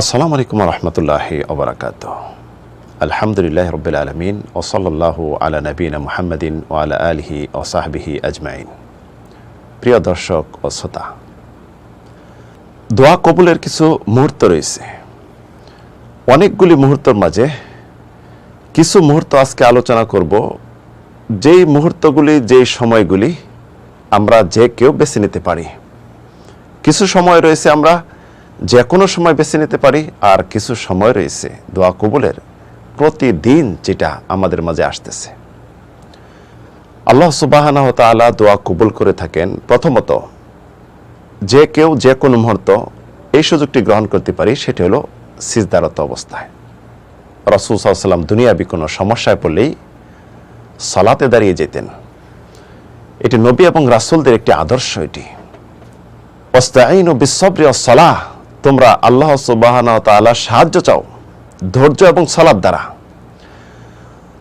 আসসালামু আলাইকুম রহমতুল্লাহ ওবরাকাত। আলহামদুলিল্লাহ রবিল আলমিন ওসল্লাহ আলা নবীন মুহাম্মদিন ও আলা আলহি ও সাহবিহি আজমাইন। প্রিয় দর্শক ও শ্রোতা, দোয়া কবুলের কিছু মুহূর্ত রয়েছে। অনেকগুলি মুহূর্তর মাঝে কিছু মুহূর্ত আজকে আলোচনা করব। যেই মুহূর্তগুলি, যেই সময়গুলি আমরা যে কেউ বেছে নিতে পারি। কিছু সময় রয়েছে আমরা যে কোনো সময় বেছে নিতে পারি, আর কিছু সময় রয়েছে, দোয়া কবুলের প্রতিদিন যেটা আমাদের মাঝে আসতেছে। আল্লাহ সুবাহানা তালা দোয়া কবুল করে থাকেন। প্রথমত, যে কেউ যে কোনো মুহূর্ত এই সুযোগটি গ্রহণ করতে পারি, সেটি হলো সিজদারত অবস্থায়। রসুল সাল্লাম দুনিয়াবি কোনো সমস্যায় পড়লেই সলাতে দাঁড়িয়ে যেতেন। এটি নবী এবং রাসুলদের একটি আদর্শ এটি। ওস্তাইন ও বিশ্বপ্রিয় সলাহ তোমরা আল্লাহ সুবাহান তালা সাহায্য চাও, ধৈর্য এবং সলাদ দ্বারা।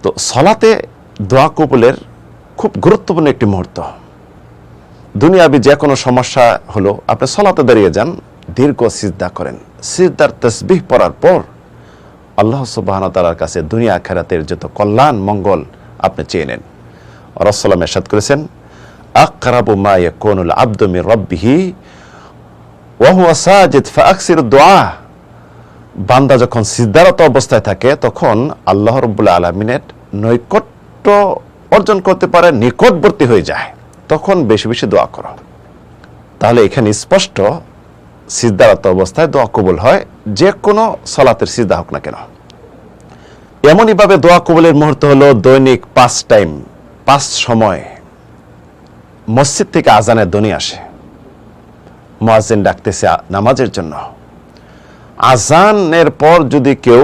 তো সলাতে দোয়া কবুলের খুব গুরুত্বপূর্ণ একটি মুহূর্ত। দুনিয়াবি যে কোনো সমস্যা হলো আপনি সলাতে দাঁড়িয়ে যান, দীর্ঘ সিজদা করেন। সিজদার তসবিহ পড়ার পর আল্লাহ সুবাহান তালার কাছে দুনিয়া খেরাতের যত কল্যাণ, মঙ্গল আপনি চেয়ে নেন। রসলাম এরশাদ করেছেন, আকরাবু মা ইয়াকুনুল আবদু মির ওয়া হুয়া সাজিদ ফাকসির দোয়া বান্দা যখন সিদ্ধারত অবস্থায় থাকে, তখন আল্লাহ রব্বুল আলমিনের নৈকট্য অর্জন করতে পারে, নিকটবর্তী হয়ে যায়। তখন বেশি বেশি দোয়া করো। তাহলে এখানে স্পষ্ট সিদ্ধারত অবস্থায় দোয়া কবুল হয়, যে কোনো সলাতের সিদ্ধা হোক না কেন। এমনইভাবে দোয়া কবুলের মুহূর্ত হলো দৈনিক পাঁচ টাইম, পাঁচ সময়। মসজিদ থেকে আজানের ধ্বনি আসে। মোয়াজিন ডাকতেছে নামাজের জন্য। আজানের পর যদি কেউ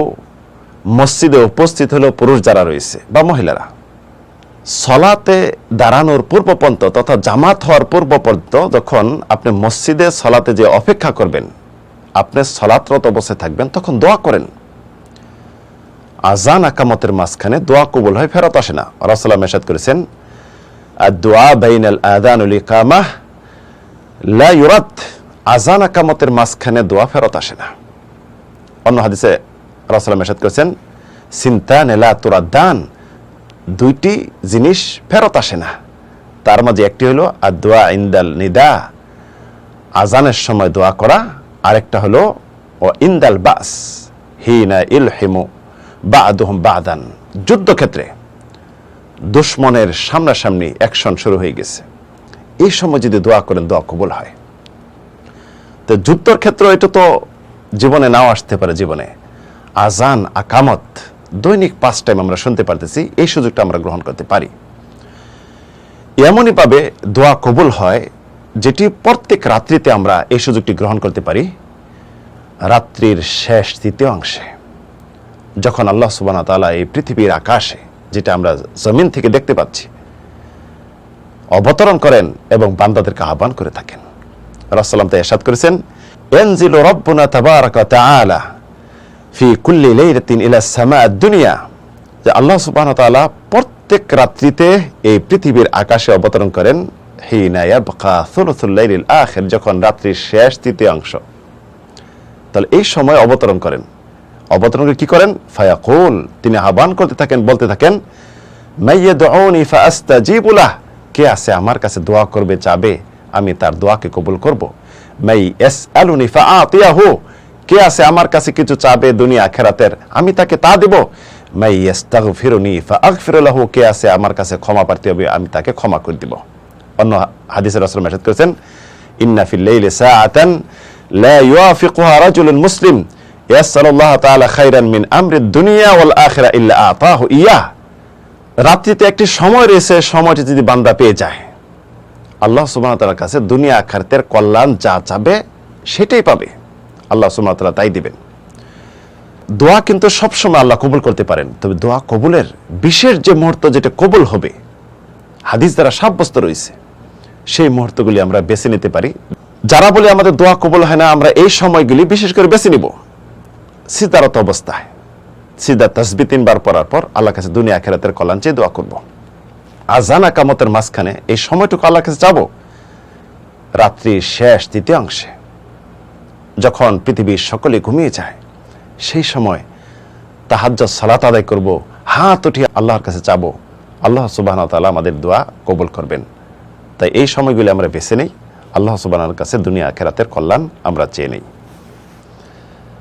মসজিদে উপস্থিত হলো পুরুষ যারা রয়েছে বা মহিলারা, সলাতে দাঁড়ানোর পূর্বপন্ত তথা জামাত হওয়ার পূর্ব পর্যন্ত যখন আপনি মসজিদে সলাতে যে অপেক্ষা করবেন, আপনি সলাতরত অবস্থায় থাকবেন, তখন দোয়া করেন। আজান আকামতের মাঝখানে দোয়া কবুল হয়, ফেরত আসে না। রাসাল্লাম এসাদ করেছেন আর দোয়া বাইনাল আদানুল ইকামাহ লা ইউরাত আজান আকামতের মাঝখানে দোয়া ফেরত আসে না। অন্য হাদিসে রাসালাম এসাদ করেছেন, সিন্তান নেলা দান দুইটি জিনিস ফেরত আসে না। তার মাঝে একটি হলো আর দোয়া ইন্দাল নিদা আজানের সময় দোয়া করা। আরেকটা হলো, ও ইন্দাল বাস, হিনা ইল হেমু বা আদহম বাদান যুদ্ধক্ষেত্রে দুশ্মনের সামনাসামনি অ্যাকশন শুরু হয়ে গেছে। এই সময় যদি দোয়া করেন, দোয়া কবুল হয়। তো যুদ্ধর ক্ষেত্রে এটা তো জীবনে নাও আসতে পারে জীবনে। আজান, আকামত, দৈনিক পাঁচ টাইম আমরা শুনতে পারতেছি, এই সুযোগটা আমরা গ্রহণ করতে পারি। এমনই ভাবে দোয়া কবুল হয়, যেটি প্রত্যেক রাত্রিতে আমরা এই সুযোগটি গ্রহণ করতে পারি, রাত্রির শেষ তৃতীয় অংশে। যখন আল্লাহ সুবানা তালা এই পৃথিবীর আকাশে, যেটা আমরা জমিন থেকে দেখতে পাচ্ছি, অবতরণ করেন এবং বান্দাদেরকে আহ্বান করে থাকেন। রাসাল্লাম তো এরশাদ করেছেন তাআলা ফি কুল্লি লাইলাতিন ইলা দুনিয়া। যে আল্লাহ সুবহানাহু তাআলা প্রত্যেক রাত্রিতে এই পৃথিবীর আকাশে অবতরণ করেন, হিনা ইয়াবকা সুলুসুল লাইলিল আখির, যখন রাত্রির শেষ তৃতীয় অংশ। তাহলে এই সময় অবতরণ করেন। অবতরণ করে কি করেন? ফায়াকুল, তিনি আহ্বান করতে থাকেন, বলতে থাকেন, মাইয়াদউনি ফাআস্তাজিবু লাহ, কে আছে আমার কাছে দোয়া করবে চাবে আমি তার দোয়াকে কবুল করব। মাই এস আলুনি ফাআতিয়াহু। কে আছে আমার কাছে কিছু চাবে দুনিয়া আখেরাতের? আমি তাকে তা দেব। মাই ইস্তাগফিরুনি ফাআগফিরু লাহু কে আছে আমার কাছে ক্ষমা প্রার্থী হবে, আমি তাকে ক্ষমা করে দিব। অন্য হাদিসের রাসূল মেসেজ করেছেন, ইন্না ফিল সাআতান লা ইউয়াফিকুহা রাজুলুন মুসলিম। তাআলা খাইরান মিন আমরি দুনিয়া ওয়াল আখিরা ইল্লা আতাহু রাত্রিতে একটি সময় রয়েছে, সময়টি যদি বান্দা পেয়ে যায়। আল্লাহ সুবাহতালার কাছে দুনিয়া আখারতের কল্যাণ যা চাবে সেটাই পাবে। আল্লাহ সুবাহতালা তাই দিবেন। দোয়া কিন্তু সবসময় আল্লাহ কবুল করতে পারেন। তবে দোয়া কবুলের বিশেষ যে মুহূর্ত যেটা কবুল হবে, হাদিস দ্বারা সাব্যস্ত রয়েছে, সেই মুহূর্তগুলি আমরা বেছে নিতে পারি। যারা বলে আমাদের দোয়া কবুল হয় না, আমরা এই সময়গুলি বিশেষ করে বেছে নিব। সিতারত অবস্থায়, সিদা তসবি তিনবার পড়ার পর আল্লাহ কাছে দুনিয়া আখেরাতের কল্যাণ চেয়ে দোয়া করব। আজান আকামতের মাঝখানে এই সময়টুকু আল্লাহ কাছে যাব। রাত্রির শেষ তৃতীয় অংশে যখন পৃথিবীর সকলে ঘুমিয়ে যায়, সেই সময় তাহাজ্জ সালাত আদায় করব, হাত উঠিয়ে আল্লাহর কাছে যাব। আল্লাহ সুবাহ তালা আমাদের দোয়া কবুল করবেন। তাই এই সময়গুলি আমরা বেছে নেই। আল্লাহ সুবাহর কাছে দুনিয়া আখেরাতের কল্যাণ আমরা চেয়ে নেই।